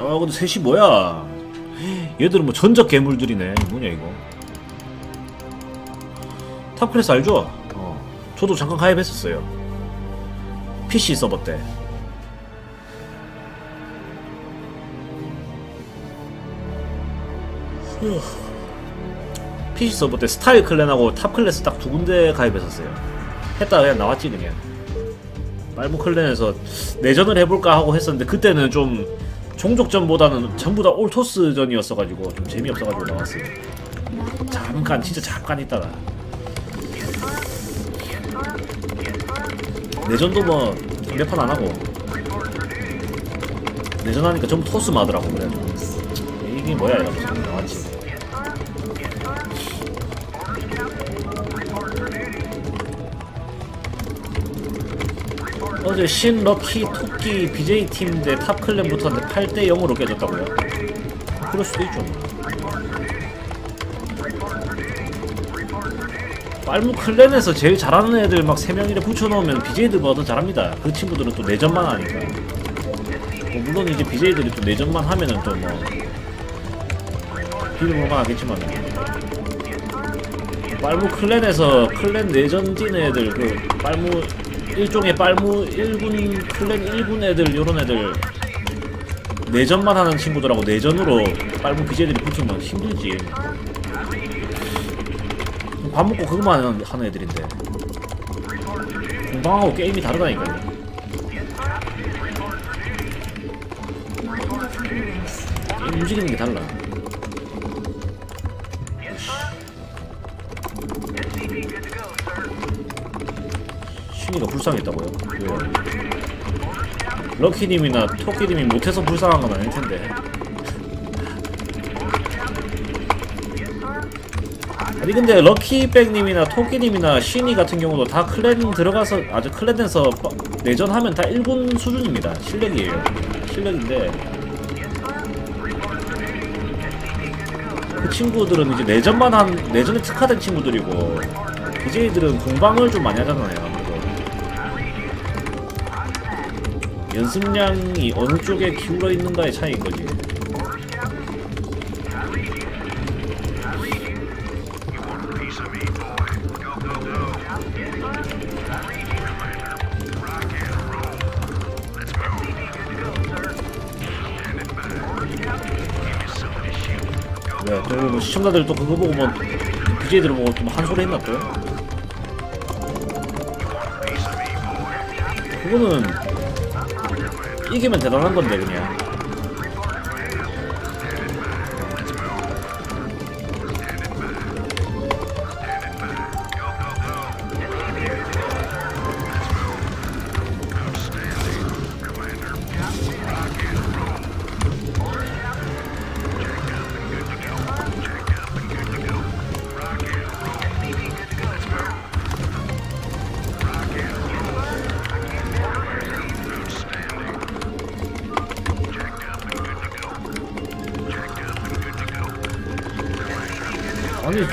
아 근데 셋이 뭐야? 얘들은 뭐 전적 괴물들이네. 뭐냐 이거? 탑클래스 알죠? 어 저도 잠깐 가입했었어요. PC 서버 때. 휴. PC 서버 때 스타일 클랜하고 탑 클래스 딱 두 군데 가입했었어요. 했다가 그냥 나왔지 그냥. 말무 클랜에서 내전을 해볼까 하고 했었는데 그때는 좀 종족전보다는 전부 다 올토스전이었어가지고 좀 재미없어가지고 나왔어요. 잠깐 진짜 잠깐 있다가 내전도 뭐 몇 판 안 하고 내전하니까 전부 토스만 하더라고 그래가지고 이게 뭐야 이러면서 나왔지. 어제 신 럭키 토끼 BJ 팀 대 탑 클랜 붙었는데 8대 0으로 깨졌다고요? 그럴 수도 있죠. 빨무 클랜에서 제일 잘하는 애들 막 3명이라 붙여놓으면 BJ들보다 더 잘합니다. 그 친구들은 또 내전만 하니까. 뭐 물론 이제 BJ들이 또 내전만 하면은 또 뭐, 비밀만 하겠지만. 빨무 클랜에서 클랜 내전 뛴 애들, 그, 빨무 일종의 빨무 1군 클랜 1군 애들 요런 애들. 내전만 하는 친구들하고 내전으로 빨무 BJ들이 붙으면 힘들지. 밥 먹고 그것만 하는, 하는 애들인데. 공방하고 게임이 다르다니까요. 게임 움직이는 게 달라 신이가 불쌍했다고요? 왜요? 럭키님이나 토끼님이 못해서 불쌍한 건 아닐 텐데. 아니 근데 럭키백님이나 토끼님이나 신이 같은 경우도 다 클랜 들어가서 아주 클랜에서 빠- 내전하면 다 1군 수준입니다. 실력이에요. 실력인데 그 친구들은 이제 내전만 한 내전에 특화된 친구들이고 BJ들은 공방을 좀 많이 하잖아요. 연습량이 어느 쪽에 기울어 있는가의 차이인 거지. 네, 그리고 뭐 시청자들 또 그거 보고 뭐 BJ들 보고 좀한 소리 했나 또? 그거는 이기면 대단한 건데 그냥.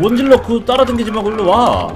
원질러 그 따라다니지 말고 일로 와.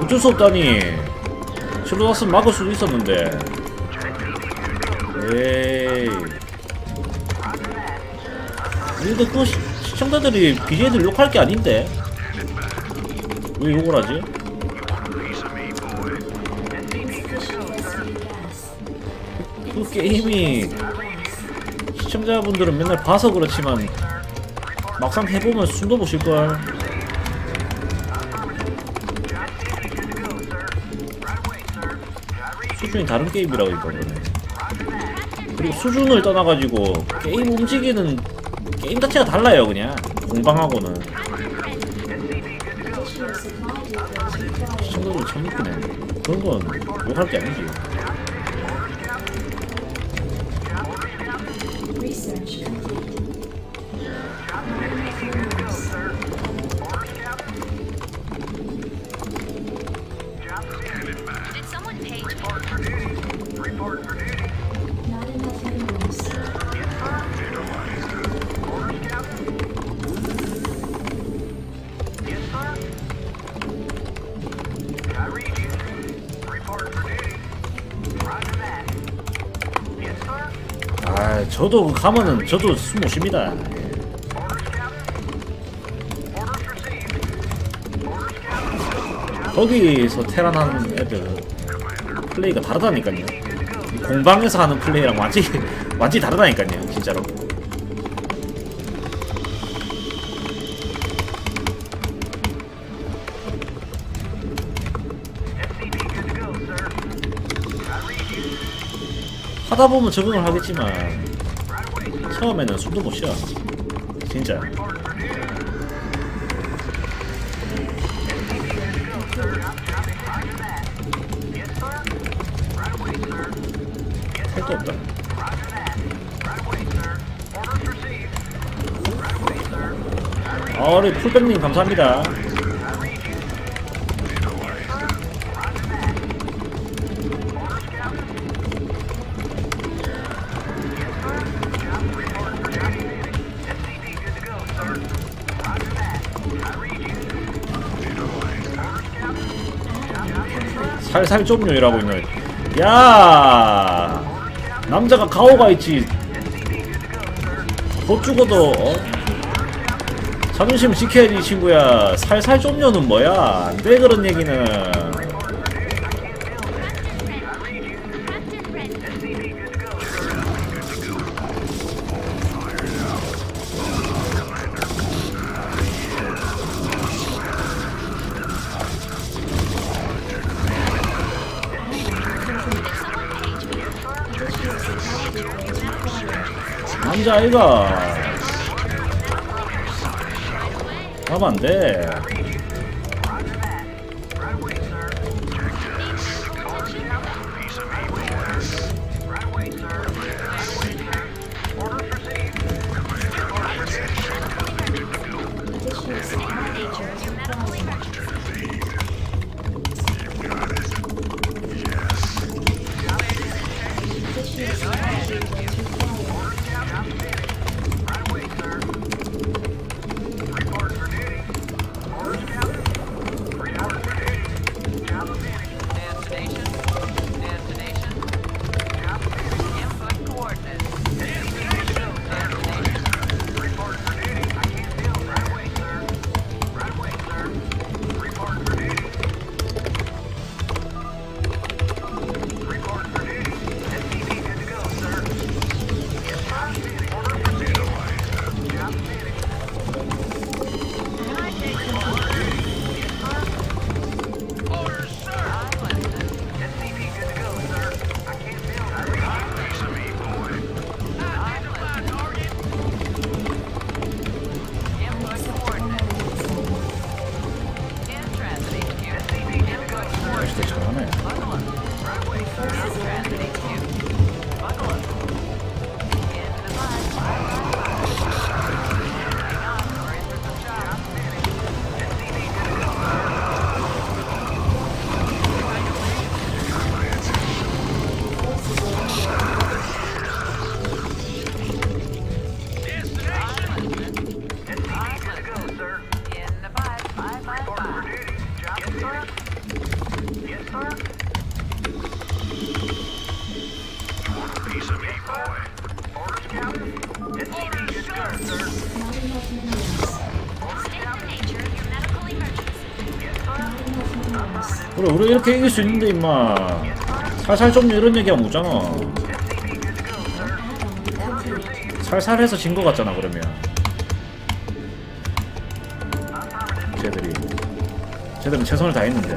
어쩔 수 없다니. 실로 났으면 막을 수도 있었는데. 에이. 그 시, 시청자들이 BJ들 욕할 게 아닌데. 왜 욕을 하지? 그 게임이 시청자분들은 맨날 봐서 그렇지만 막상 해보면 숨도 못 쉴걸. 수준이 다른 게임이라고 이거는. 그리고 수준을 떠나가지고 게임 움직이는 게임 자체가 달라요 그냥. 공방하고는. 시청자들이 참 웃기네 그런 건 욕할 게 아니지 저도 가면은 저도 숨 못 쉽니다. 예. 거기서 테란하는 애들 플레이가 다르다니까요. 이 공방에서 하는 플레이랑 완전히 완전히 다르다니까요, 진짜로. 하다 보면 적응을 하겠지만 처음에는 숨도 못 쉬어. 진짜. 택도 없다. 아, 우리 풀백님 감사합니다. 살살 좀 요일하고 있는. 야 남자가 가오가 있지. 못 죽어도 어? 자존심 지켜야지 친구야. 살살 좀 요는 뭐야? 안돼 그런 얘기는. 남자 아이가 하면 안 돼. 그래 우리 이렇게 이길 수 있는데 임마. 살살 좀 이런 얘기하면 오잖아. 살살 해서 진 거 같잖아 그러면. 쟤들이. 쟤들은 최선을 다했는데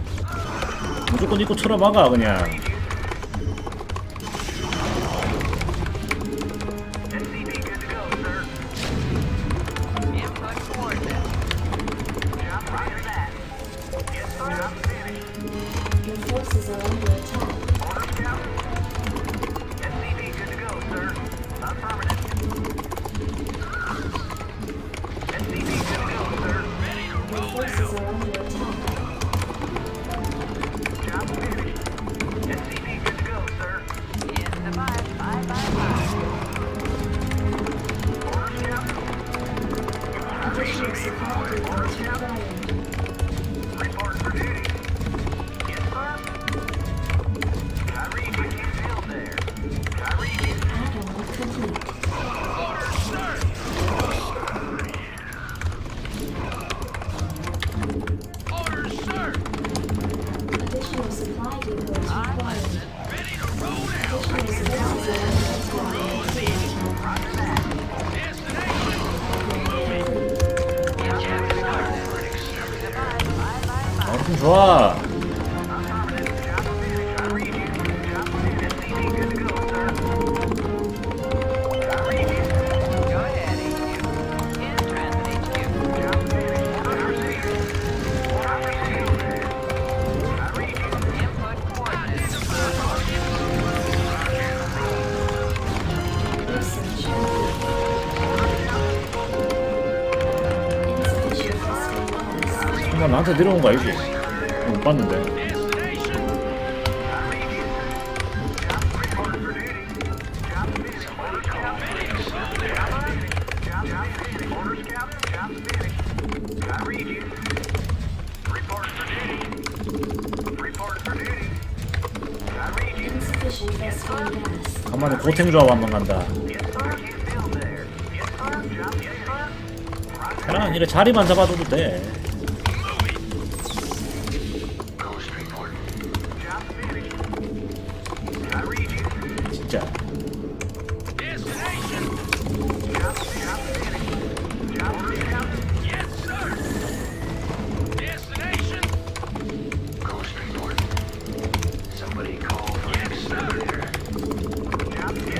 무조건 틀어 막아 그냥. 나한테 내려온 거 알지? 못 봤는데. 간만에 고탱 조합 한번 간다. 편안 이래 자리만 잡아줘도 돼.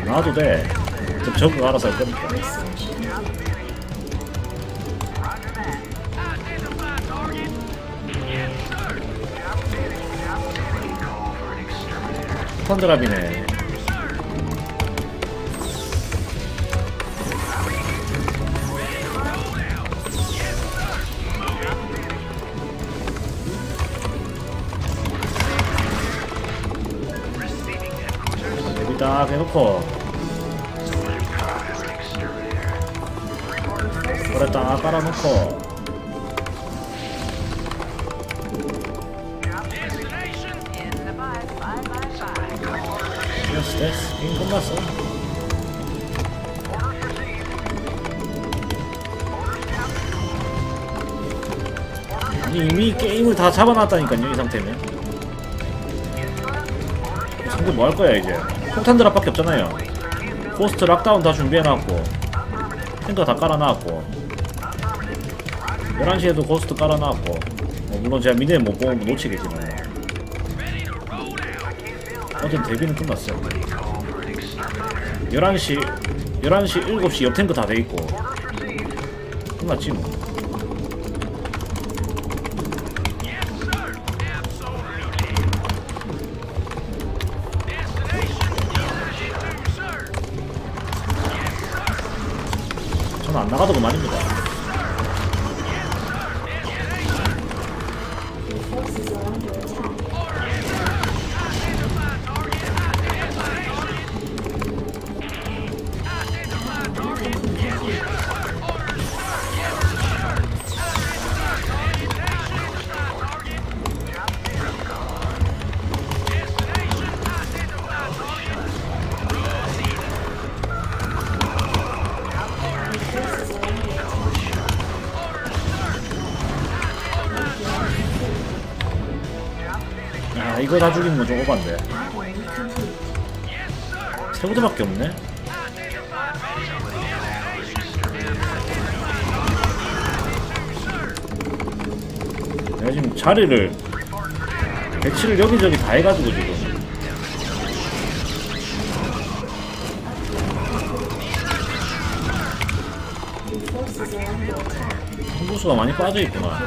놔도 돼. 저 저거 알아서 할 거니까. 펀드랍이네. 딱 해놓고 그래 딱 깔아놓고. 됐어 됐어 게임 끝났어 이미 게임을 다 잡아놨다니까요 이 상태면 근데 뭐할 거야 이제 폭탄 드랍밖에 없잖아요. 포스트 락다운 다 준비해놨고 탱커 다 깔아놨고 11시에도 고스트 깔아놨고 어, 물론 제가 미네 못 보면 놓치겠지만. 어쨌든 데뷔는 끝났어 11시 11시 7시 옆 탱크 다 돼있고 끝났지 뭐 저는 안 나가도 그만입니다 이거 다 죽이는 건 좀 오반데 Add-on complete. 세 부대밖에 없네 내가 지금 자리를 배치를 여기저기 다 해가지고 지금. 공구수가 많이 빠져 있구나.